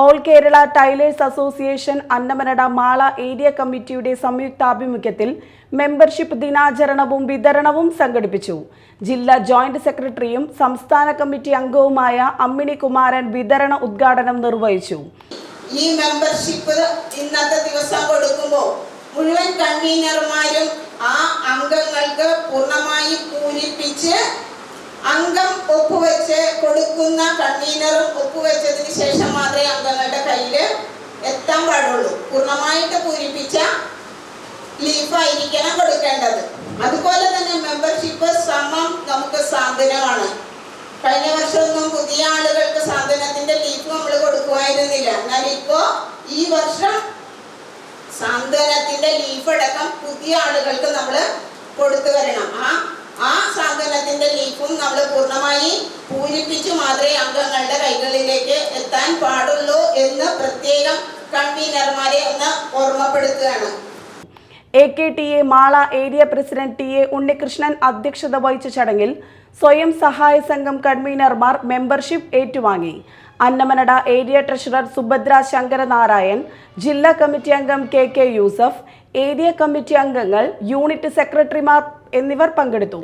All Kerala tailors association Annamanada Mala area കമ്മിറ്റിയുടെ സംയുക്താഭിമുഖ്യത്തിൽ membership ദിനാചരണവും വിതരണവും സംഘടിപ്പിച്ചു. ജില്ലാ ജോയിന്റ് സെക്രട്ടറിയും സംസ്ഥാന കമ്മിറ്റി അംഗവുമായ അമ്മിണി കുമാരൻ വിതരണ ഉദ്ഘാടനം നിർവഹിച്ചു. ഈ മെമ്പർഷിപ്പ് ഇന്നത്തെ ദിവസം കൊടുക്കുമ്പോൾ മുഴുവൻ കൺവീനർമാരും ആ അംഗങ്ങൾക്ക് പൂർണമായി പൂരിപ്പിച്ച് അംഗം ഒപ്പുവെച്ച് കൊടുക്കുന്ന കൺവീനറും ഒപ്പുവെച്ചതിന് ശേഷം മാത്രമേ അംഗങ്ങളുടെ കയ്യിൽ എത്താൻ പാടുള്ളൂ പൂർണമായിട്ട് പൂരിപ്പിച്ച ലീഫായിരിക്കണം കൊടുക്കേണ്ടത്. അതുപോലെ തന്നെ മെമ്പർഷിപ്പ് സമം നമുക്ക് സാന്ത്വനമാണ് കഴിഞ്ഞ വർഷമൊന്നും പുതിയ ആളുകൾക്ക് സാന്ത്വനത്തിന്റെ ലീഫ് നമ്മൾ കൊടുക്കുമായിരുന്നില്ല എന്നാൽ ഇപ്പോ ഈ വർഷം സാന്ത്വനത്തിന്റെ ലീഫ് അടക്കം പുതിയ ആളുകൾക്ക് നമ്മൾ കൊടുത്തു വരണം. ആ ആ സാന്ത്വനത്തിന്റെ ലീഫും നമ്മൾ പൂർണമായി പൂരിപ്പിച്ചു മാത്രമേ അംഗങ്ങളുടെ കൈകളിലേക്ക് എത്താൻ പാടുള്ളൂ എന്ന് പ്രത്യേകം കൺവീനർമാരെ ഒന്ന് ഓർമ്മപ്പെടുത്തുകയാണ്. A K T A Mala area president T A Unnikrishnan അധ്യക്ഷത വഹിച്ച ചടങ്ങിൽ സ്വയം സഹായ സംഘം കൺവീനർമാർ മെമ്പർഷിപ്പ് ഏറ്റുവാങ്ങി. അന്നമനട ഏരിയ ട്രഷറർ സുഭദ്ര ശങ്കരനാരായൺ ജില്ലാ കമ്മിറ്റി അംഗം K K Yusuf area committee അംഗങ്ങൾ യൂണിറ്റ് സെക്രട്ടറിമാർ എന്നിവർ പങ്കെടുത്തു.